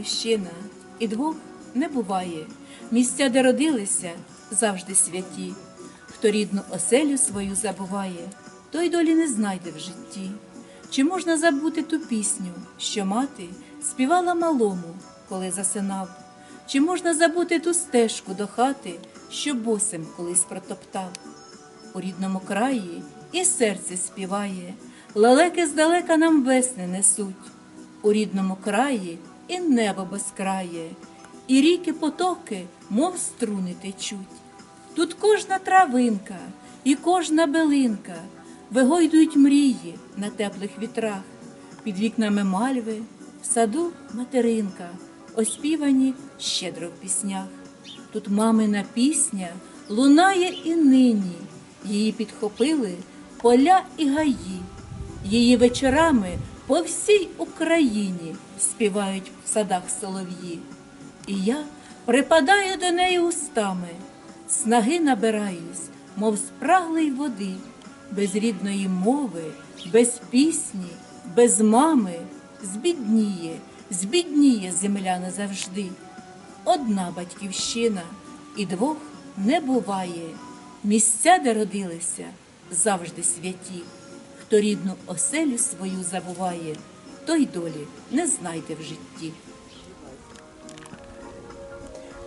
батьківщина, і двох не буває. Місця, де родилися, завжди святі. Хто рідну оселю свою забуває, той долі не знайде в житті. Чи можна забути ту пісню, що мати співала малому, коли засинав? Чи можна забути ту стежку до хати, що босим колись протоптав? У рідному краї і серце співає, лелеки здалека нам весни несуть. У рідному краї і небо безкрає, і ріки потоки, мов струни течуть. Тут кожна травинка і кожна билинка вигойдують мрії на теплих вітрах, під вікнами мальви, в саду материнка, оспівані щедро в піснях. Тут мамина пісня лунає і нині, її підхопили поля і гаї, її вечорами по всій Україні співають в садах солов'ї. І я припадаю до неї устами, снаги набираюсь, мов спраглий води, без рідної мови, без пісні, без мами, збідніє, збідніє земля назавжди. Одна батьківщина і двох не буває. Місця, де родилися, завжди святі. Хто рідну оселю свою забуває, той долі не знайде в житті.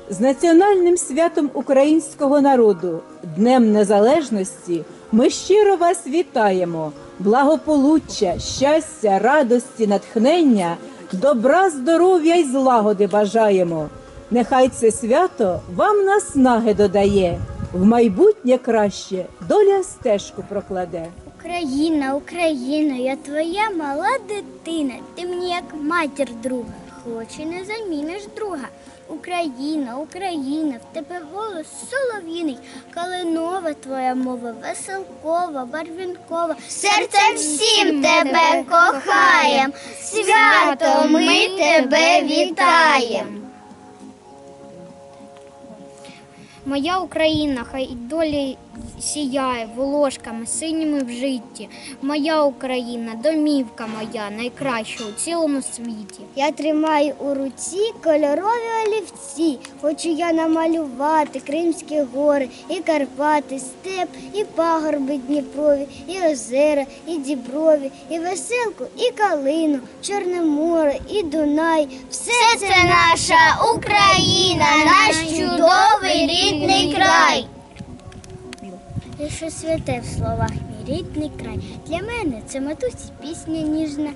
З національним святом українського народу, Днем Незалежності, ми щиро вас вітаємо. Благополуччя, щастя, радості, натхнення, добра, здоров'я й злагоди бажаємо. Нехай це свято вам наснаги додає, в майбутнє краще доля стежку прокладе. Україна, Україна, я твоя мала дитина, ти мені як матір друга, хоч і не заміниш друга. Україна, Україна, в тебе голос солов'їний, калинова твоя мова, веселкова, барвінкова. Серцем всім тебе кохаєм, свято ми тебе вітаєм. Моя Україна, хай і долі сіяє волошками синіми в житті. Моя Україна, домівка моя, найкраща у цілому світі. Я тримаю у руці кольорові олівці. Хочу я намалювати Кримські гори, і Карпати, степ, і пагорби Дніпрові, і озера, і діброві, і веселку, і калину, Чорне море, і Дунай. Все це наша Україна, наш чудовий рідний край. Що святе в словах мій рідний край. Для мене це матусі пісня ніжна,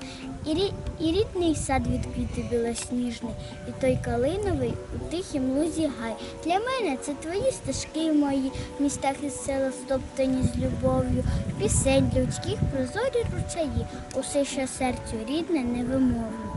і, рі, і рідний сад від квіти білосніжний, і той калиновий у тихім лузі гай. Для мене це твої стежки мої, в містах і села стоптані з любов'ю, пісень людських прозорі ручаї, усе, що серцю рідне, невимовне.